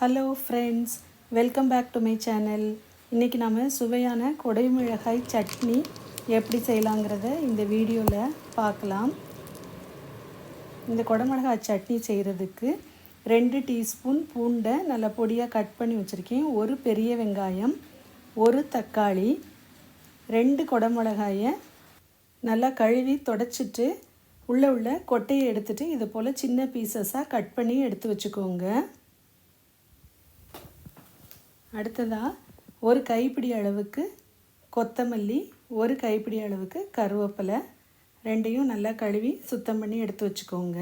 Hello friends welcome back to my channel இன்றைக்கி நாம் சுவையான கொடைமிளகாய் சட்னி எப்படி செய்யலாங்கிறத இந்த வீடியோவில் பார்க்கலாம். இந்த கொடைமிளகாய் சட்னி செய்கிறதுக்கு ரெண்டு டீஸ்பூன் பூண்டை நல்லா பொடியாக கட் பண்ணி வச்சுருக்கேன். ஒரு பெரிய வெங்காயம் ஒரு தக்காளி ரெண்டு கொடைமிளகாயை நல்லா கழுவி தொடச்சிட்டு உள்ளே உள்ள கொட்டையை எடுத்துகிட்டு இது போல் சின்ன பீசஸாக கட் பண்ணி எடுத்து வச்சுக்கோங்க. அடுத்ததாக ஒரு கைப்பிடி அளவுக்கு கொத்தமல்லி ஒரு கைப்பிடி அளவுக்கு கருவேப்பிலை ரெண்டையும் நல்லா கழுவி சுத்தம் பண்ணி எடுத்து வச்சுக்கோங்க.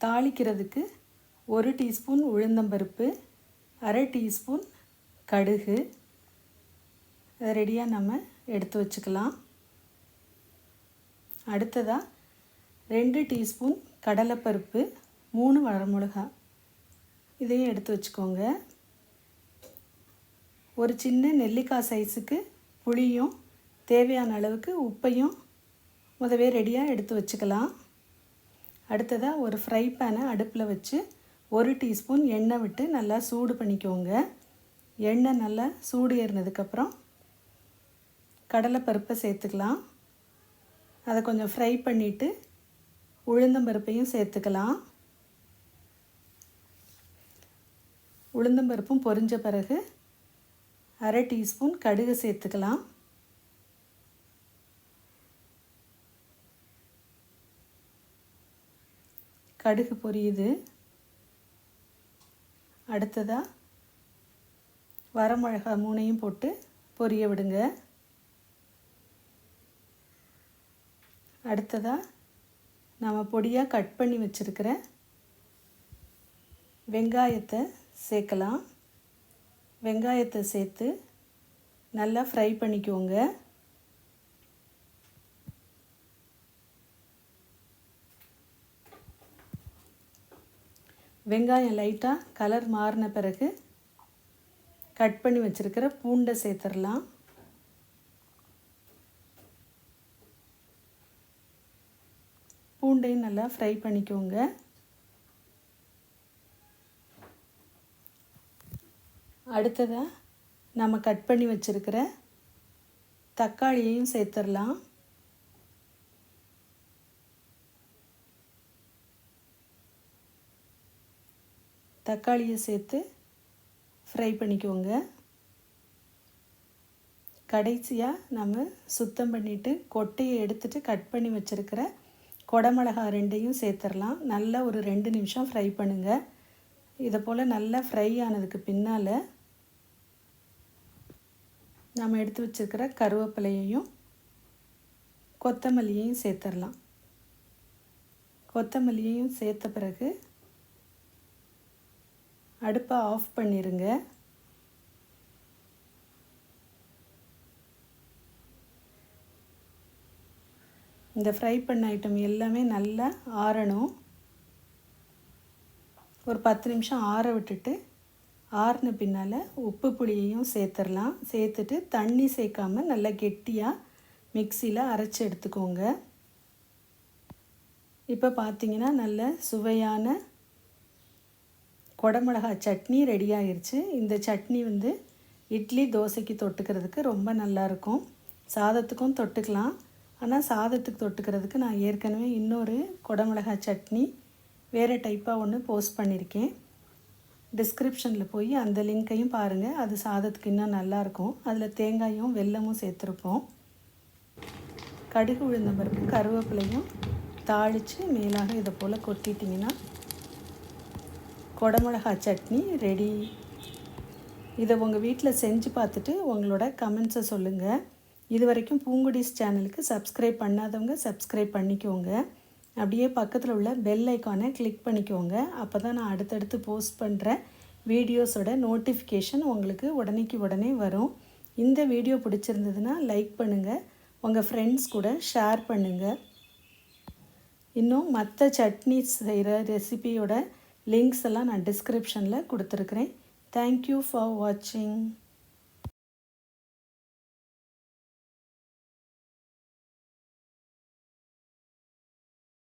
தாளிக்கிறதுக்கு ஒரு டீஸ்பூன் உளுந்தம்பருப்பு அரை டீஸ்பூன் கடுகு. அதை ரெடியாக நம்ம எடுத்து வச்சுக்கலாம். அடுத்ததாக ரெண்டு டீஸ்பூன் கடலைப்பருப்பு மூணு வரமிளகா இதையும் எடுத்து வச்சுக்கோங்க. ஒரு சின்ன நெல்லிக்காய் சைஸுக்கு புளியும் தேவையான அளவுக்கு உப்பையும் முதவே ரெடியாக எடுத்து வச்சுக்கலாம். அடுத்ததாக ஒரு ஃப்ரை பேனை அடுப்பில் வச்சு ஒரு டீஸ்பூன் எண்ணெய் விட்டு நல்லா சூடு பண்ணிக்கோங்க. எண்ணெய் நல்லா சூடு ஏறினதுக்கப்புறம் கடலைப்பருப்பை சேர்த்துக்கலாம். அதை கொஞ்சம் ஃப்ரை பண்ணிவிட்டு உளுந்தம்பருப்பையும் சேர்த்துக்கலாம். உளுந்தம்பருப்பும் பொரிஞ்ச பிறகு அரை டீஸ்பூன் கடுகு சேர்த்துக்கலாம். கடுகு பொரியுது. அடுத்ததாக வரமிளகா மூணையும் போட்டு பொரிய விடுங்க. அடுத்ததாக நம்ம பொடியாக கட் பண்ணி வச்சுருக்கிற வெங்காயத்தை சேர்க்கலாம். வெங்காயத்தை சேர்த்து நல்லா ஃப்ரை பண்ணிக்கோங்க. வெங்காயம் லைட்டாக கலர் மாறின பிறகு கட் பண்ணி வச்சுருக்கிற பூண்டை சேர்த்துடலாம். பூண்டையும் நல்லா ஃப்ரை பண்ணிக்கோங்க. அடுத்ததாக நம்ம கட் பண்ணி வச்சுருக்கிற தக்காளியையும் சேர்த்துடலாம். தக்காளியை சேர்த்து ஃப்ரை பண்ணிக்கோங்க. கடைசியாக நம்ம சுத்தம் பண்ணிவிட்டு கொட்டையை எடுத்துகிட்டு கட் பண்ணி வச்சுருக்கிற கொடமிளகா ரெண்டையும் சேர்த்துடலாம். நல்லா ஒரு ரெண்டு நிமிஷம் ஃப்ரை பண்ணுங்கள் இதை போல் நல்லா ஃப்ரை ஆனதுக்கு பின்னால் நம்ம எடுத்து வச்சுருக்கிற கருவேப்பிலையையும் கொத்தமல்லியையும் சேர்த்துடலாம். கொத்தமல்லியையும் சேர்த்த பிறகு அடுப்பை ஆஃப் பண்ணிடுங்க இந்த ஃப்ரை பண்ண ஐட்டம் எல்லாமே நல்லா ஆறணும். ஒரு பத்து நிமிஷம் ஆற விட்டுட்டு ஆறுன பின்னால் உப்பு புளியையும் சேர்த்துடலாம். சேர்த்துட்டு தண்ணி சேர்க்காம நல்லா கெட்டியாக மிக்சியில் அரைச்சி எடுத்துக்கோங்க. இப்போ பார்த்தீங்கன்னா நல்ல சுவையான குடமிளகா சட்னி ரெடி ஆயிடுச்சு இந்த சட்னி வந்து இட்லி தோசைக்கு தொட்டுக்கிறதுக்கு ரொம்ப நல்லாயிருக்கும் சாதத்துக்கும் தொட்டுக்கலாம். ஆனால் சாதத்துக்கு தொட்டுக்கிறதுக்கு நான் ஏற்கனவே இன்னொரு குடமிளகா சட்னி வேறு டைப்பாக ஒன்று போஸ்ட் பண்ணியிருக்கேன் டிஸ்கிரிப்ஷனில் போய் அந்த லிங்க்கையும் பாருங்கள் அது சாதத்துக்கு இன்னும் நல்லாயிருக்கும் அதில் தேங்காயும் வெல்லமும் சேர்த்துருப்போம். கடுகு உளுந்த பருப்பு கருவேப்பிலையும் தாளித்து மேலாக இதை போல் கொட்டிட்டிங்கன்னா கொடமிளகா சட்னி ரெடி இதை உங்கள் வீட்டில் செஞ்சு பார்த்துட்டு உங்களோட கமெண்ட்ஸை சொல்லுங்கள் இது வரைக்கும் பூங்குடிஸ் சேனலுக்கு சப்ஸ்கிரைப் பண்ணாதவங்க சப்ஸ்கிரைப் பண்ணிக்கோங்க. அப்படியே பக்கத்தில் உள்ள பெல் ஐக்கானை கிளிக் பண்ணிக்கோங்க. அப்போ தான் நான் அடுத்தடுத்து போஸ்ட் பண்ணுற வீடியோஸோட நோட்டிஃபிகேஷன் உங்களுக்கு உடனேக்கு உடனே வரும். இந்த வீடியோ பிடிச்சிருந்ததுன்னா லைக் பண்ணுங்கள் உங்கள் ஃப்ரெண்ட்ஸ் கூட ஷேர் பண்ணுங்கள் இன்னும் மற்ற சட்னிஸ் செய்கிற ரெசிபியோட லிங்க்ஸ் எல்லாம் நான் டிஸ்கிரிப்ஷனில் கொடுத்துருக்குறேன். தேங்க்யூ ஃபார் வாட்சிங்